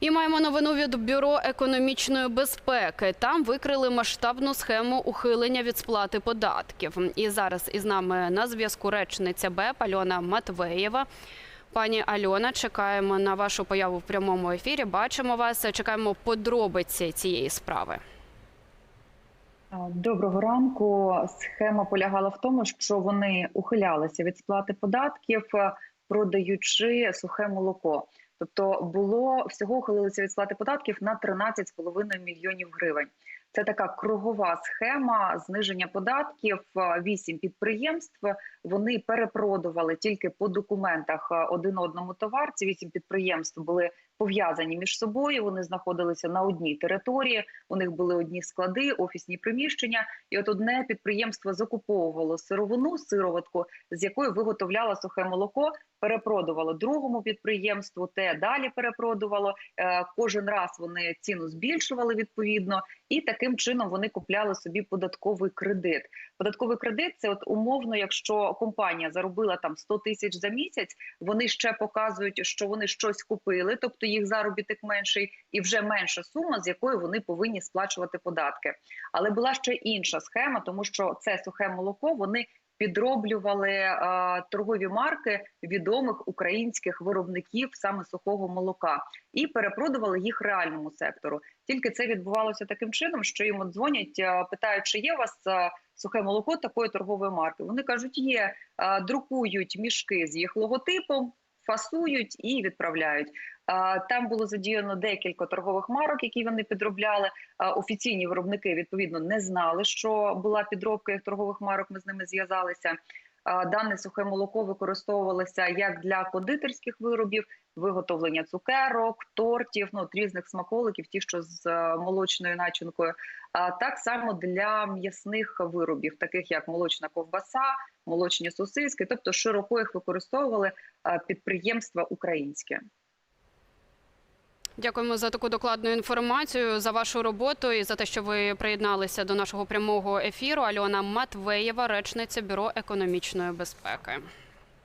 І маємо новину від бюро економічної безпеки. Там викрили масштабну схему ухилення від сплати податків. І зараз із нами на зв'язку речниця БЕП Альона Матвеєва. Пані Альона, чекаємо на вашу появу в прямому ефірі. Бачимо вас. Чекаємо подробиці цієї справи. Доброго ранку. Схема полягала в тому, що вони ухилялися від сплати податків, продаючи сухе молоко. Тобто було всього ухилилися від сплати податків на 13,5 мільйонів гривень. Це така кругова схема зниження податків. Вісім підприємств вони перепродували тільки по документах один одному товар. Ці вісім підприємств були пов'язані між собою. Вони знаходилися на одній території. У них були одні склади, офісні приміщення. І от одне підприємство закуповувало сировину, сироватку, з якої виготовляло сухе молоко. Перепродувало другому підприємству, те далі перепродувало. Е, Кожен раз вони ціну збільшували відповідно, і таким чином вони купляли собі податковий кредит. Податковий кредит це от умовно, якщо компанія заробила там 100 тисяч за місяць, вони ще показують, що вони щось купили, тобто їх заробіток менший, і вже менша сума, з якої вони повинні сплачувати податки. Але була ще інша схема, тому що це сухе молоко вони підроблювали е, торгові марки відомих українських виробників саме сухого молока і перепродували їх реальному сектору. Тільки це відбувалося таким чином, що їм от дзвонять, е, питають, чи є у вас е, сухе молоко такої торгової марки. Вони кажуть, є друкують мішки з їх логотипом. Фасують і відправляють. Там було задіяно декілька торгових марок, які вони підробляли. Офіційні виробники відповідно не знали, що була підробка їх торгових марок. Ми з ними зв'язалися. Дане сухе молоко використовувалося як для кондитерських виробів, виготовлення цукерок, тортів, ну от різних смаколиків, ті, що з е, молочною начинкою. А так само для м'ясних виробів, таких як молочна ковбаса, молочні сосиски, тобто широко їх використовували е, підприємства українські. Дякуємо за таку докладну інформацію, за вашу роботу і за те, що ви приєдналися до нашого прямого ефіру. Альона Матвеєва, речниця бюро економічної безпеки.